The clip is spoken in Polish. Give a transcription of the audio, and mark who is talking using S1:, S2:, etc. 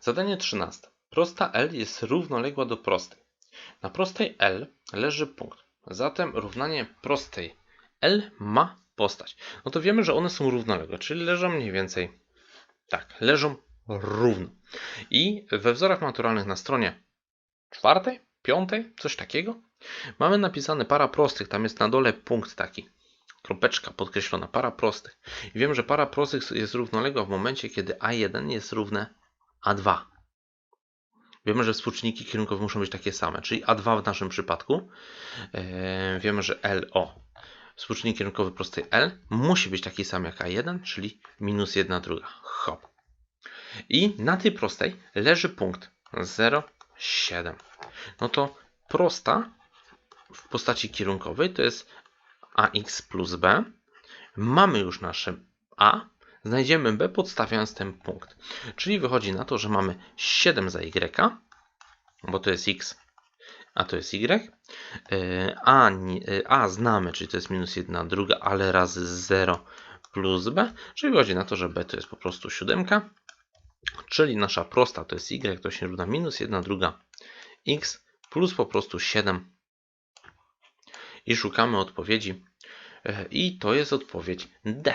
S1: Zadanie 13. Prosta L jest równoległa do prostej. Na prostej L leży punkt. Zatem równanie prostej L ma postać. No to wiemy, że one są równoległe, czyli leżą mniej więcej tak, leżą równo. I we wzorach maturalnych na stronie czwartej, piątej, coś takiego, mamy napisane para prostych. Tam jest na dole punkt taki. Kropeczka podkreślona, para prostych. I wiem, że para prostych jest równoległa w momencie, kiedy A1 jest równe A2. Wiemy, że współczynniki kierunkowe muszą być takie same, czyli A2 w naszym przypadku. Eee, wiemy, że LO, współczynnik kierunkowy prostej L, musi być taki sam jak A1, czyli minus 1 druga. Hop. I na tej prostej leży punkt 0,7. No to prosta w postaci kierunkowej to jest ax plus b. Mamy już nasze a, znajdziemy b podstawiając ten punkt. Czyli wychodzi na to, że mamy 7 za y, bo to jest x, a to jest y. Yy, A, yy, a znamy, czyli to jest minus 1 druga, ale razy 0 plus b, czyli wychodzi na to, że b to jest po prostu 7, czyli nasza prosta to jest y, to się równa minus 1 druga x plus po prostu 7 i szukamy odpowiedzi. E, I to jest odpowiedź D.